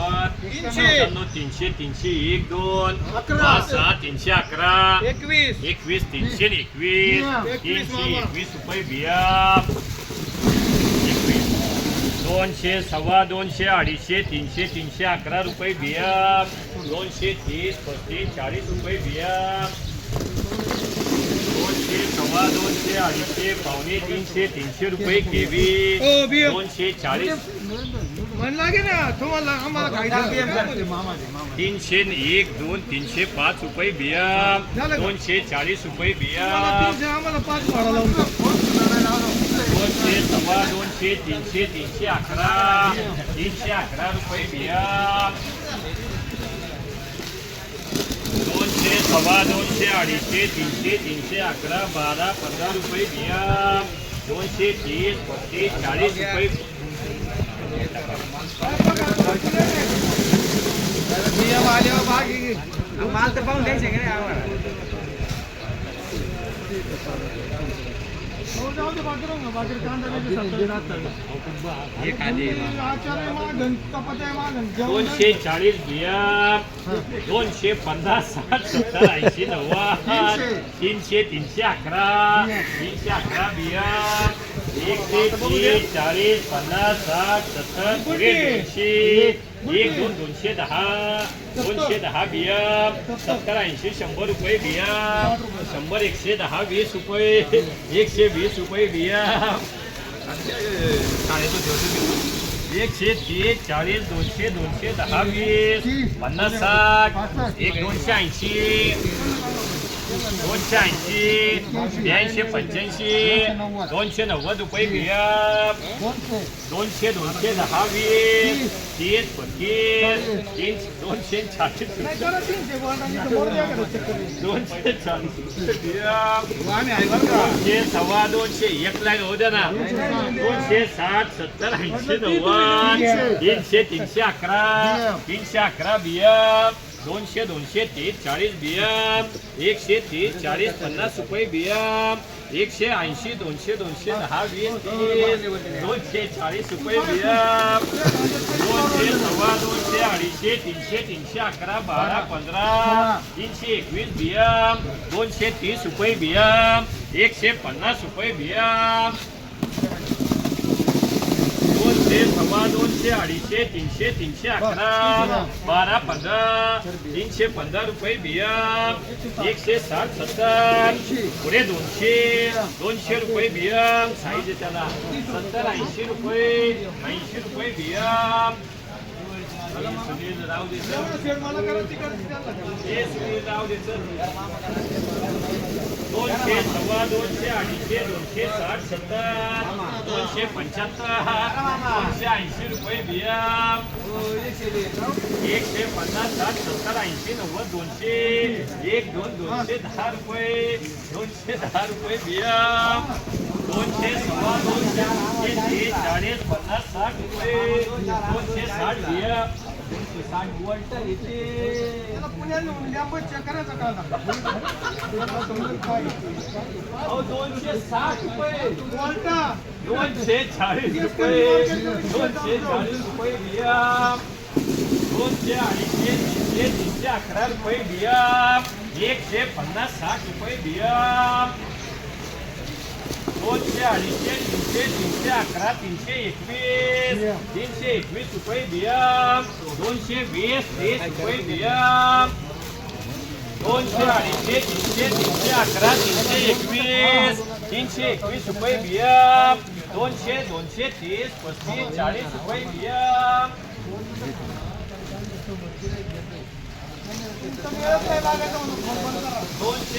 नव्वद तीनशे. पंच्याण्णव तीनशे तीनशे एक दोन. अकरा. पाच सहा तीनशे अकरा. एकवीस. एकवीस तीनशे एकवीस. एकवीस तीनशे मामा. एकवीस रुपये बिया. एकवीस. दोनशे सव्वा दोनशे अडीचशे तीनशे तीनशे अकरा रुपये बिया. दोनशे तीस पस्तीस चाळीस रुपये बिया. दोनशे सव्वा दोनशे अडीचशे पावणे तीनशे तीनशे रुपये केवी. ओ बिया. दोनशे चाळीस. म्हण लागे ना तुम्हाला आम्हाला खायचं तीनशे एक दोन तीनशे पाच रुपये बिया? दोनशे चाळीस रुपये बिया. आम्हाला पाच भाडा लावून. दोनशे सव्वा दोनशे तीनशे तीनशे अकरा. तीनशे अकरा रुपये बिया. दोनशे सव्वा दोनशे अडीचशे तीनशे तीनशे अकरा बारा पंधरा रुपये बिया. दोनशे तीस पस्तीस चाळीस रुपये बिया आल्यावर भाग घे. माल तर पाहून द्यायचे का नाही आम्हाला हो, जाऊ दे, बाकी राहू ना. बाकी कांदा बिंदा सत्तर राहतं. हे कांदे आचार आहे मागं, चपात्या आहे मागं, जेवण दोनशे. चाळीस बिया दोनशे पन्नास साठ सत्तर ऐंशी नव्वद तीनशे तीनशे अकरा तीनशे अकरा बिया एकशे तीस चाळीस पन्नास साठ सत्तर पुढे दोनशे एक दोन दोनशे दहा दोनशे दहा बिया. सत्तर ऐंशी शंभर रुपये बिया शंभर एकशे दहा वीस रुपये एकशे वीस रुपये बिया. एकशे तीस चाळीस दोनशे दोनशे दहा वीस पन्नास साठ एक दोनशे ऐंशी. दोनशे ऐंशी ब्याऐंशी पंच्याऐंशी दोनशे नव्वद रुपये बिया दोनशे दोनशे दहा वीस तीस पस्तीस तीन दोनशे चाळीस दोनशे चाळीस दोनशे सव्वा दोनशे एक लाख होऊ द्या ना. दोनशे साठ सत्तर ऐंशी नव्वद तीनशे तीनशे अकरा तीनशे अकरा बिया दोनशे दोनशे तीस चाळीस बिया एकशे तीस चाळीस पन्नास रुपये बिया एकशे ऐंशी दोनशे दोनशे दहा वीस तीस, दोनशे चाळीस रुपये बिया दोनशे सव्वा दोनशे अडीचशे तीनशे तीनशे अकरा बारा पंधरा, तीनशे एकवीस बिया दोनशे तीस रुपये बिया एकशे पन्नास रुपये बिया दोनशे सव्वा दोनशे अडीचशे तीनशे तीनशे अकरा बारा पंधरा तीनशे पंधरा रुपये बिया एकशे साठ सत्तर पुढे दोनशे दोनशे रुपये बिया साईज त्याला सत्तर ऐंशी रुपये ऐंशी रुपये बिया सुनील राव एकशे पन्नास साठ सत्तर ऐंशी नव्वद दोनशे एक दोन दोनशे दहा रुपये दोनशे दहा रुपये बिया. दोनशे सव्वा दोनशे चाळीस पन्नास साठ रुपये, दोनशे साठ बिया. दोनशे साठ समजेल काय. अहो, दोनशे साठ रुपये. वॉल्टा. दोनशे चाळीस रुपये. दोनशे चाळीस रुपये बिया. दोनशे अडीचशे तीनशे तीनशे अकरा रुपये बिया. एकशे पन्नास साठ रुपये बिया. दोनशे अडीचशे तीनशे तीनशे अकरा तीनशे एकवीस तीनशे एकवीस रुपये बिया दोनशे वीस तीस रुपये बिया दोनशे अडीचशे तीनशे तीनशे अकरा तीनशे एकवीस तीनशे एकवीस रुपये बिया दोनशे दोनशे तीस पस्तीस चाळीस रुपये बिया तुम्ही येत नाही लागायचं म्हणून फ़ोन बंद करा.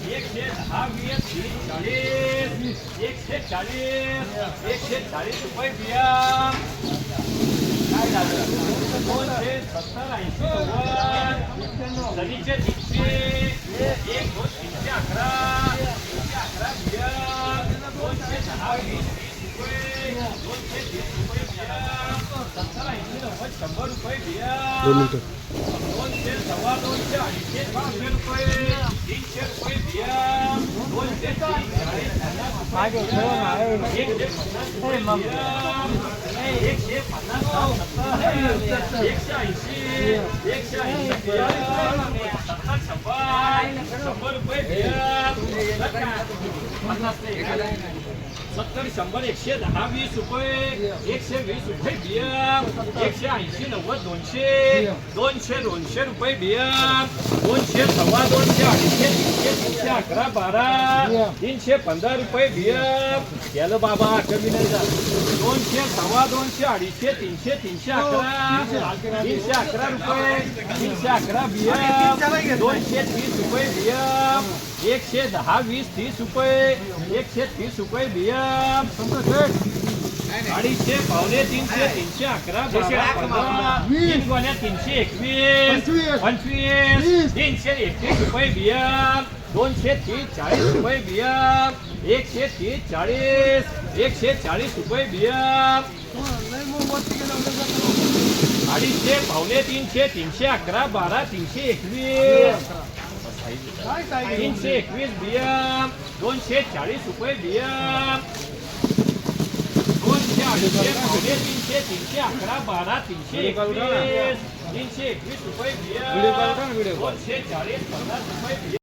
एकशे दहा वीस तीस चाळीस एकशे चाळीस एकशे चाळीस रुपये बिया दोनशे सत्तर ऐंशी नव्वद सनीचे तीनशे एक दोन अकरा तीनशे अकरा बिया दहा वीस तीस रुपये दोनशे तीस रुपये बिया सत्तर ऐंशी नव्वद शंभर रुपये बिया दोनशे सव्वा दोनशे अडीचशे तीनशे रुपये तीनशे रुपये बिया दोनशे तीस चाळीस पन्नास रुपये एकशे पन्नास रुपये बिया एकशे पन्नास सत्तर एकशे ऐंशी एकशे ऐंशी बिया सत्तर शंभर शंभर रुपये बिया पन्नास नाही सत्तर शंभर एकशे दहा वीस रुपये. एकशे वीस रुपये बिया एकशे ऐंशी नव्वद दोनशे. दोनशे दोनशे रुपये बियम दोनशे सव्वा दोनशे अडीचशे तीनशे तीनशे अकरा बारा. तीनशे पंधरा रुपये बियम गेलं बाबा कमी नाही झालं. दोनशे सव्वा दोनशे अडीचशे तीनशे तीनशे अकरा. तीनशे अकरा रुपये. तीनशे अकरा बिया दोनशे तीस रुपये बियम एकशे दहा वीस तीस रुपये. एकशे तीस रुपये बिया अडीचशे पावणे तीनशे तीनशे अकरा बारा, तीन गोण्या तीनशे एकवीस. पंचवीस. तीनशे एकतीस रुपये बिया दोनशे तीस चाळीस रुपये बिया एकशे तीस चाळीस. एकशे चाळीस रुपये बिया लय मग वरती गेलं, लय जातं. अडीचशे पावणे तीनशे तीनशे अकरा बारा तीनशे एकवीस. तीनशे एकवीस बिया दोनशे चाळीस रुपये बिया दोनशे अडीचशे पावणे तीनशे तीनशे अकरा बारा तीनशे एकवीस तीनशे एकवीस रुपये बिया दोनशे चाळीस पन्नास रुपये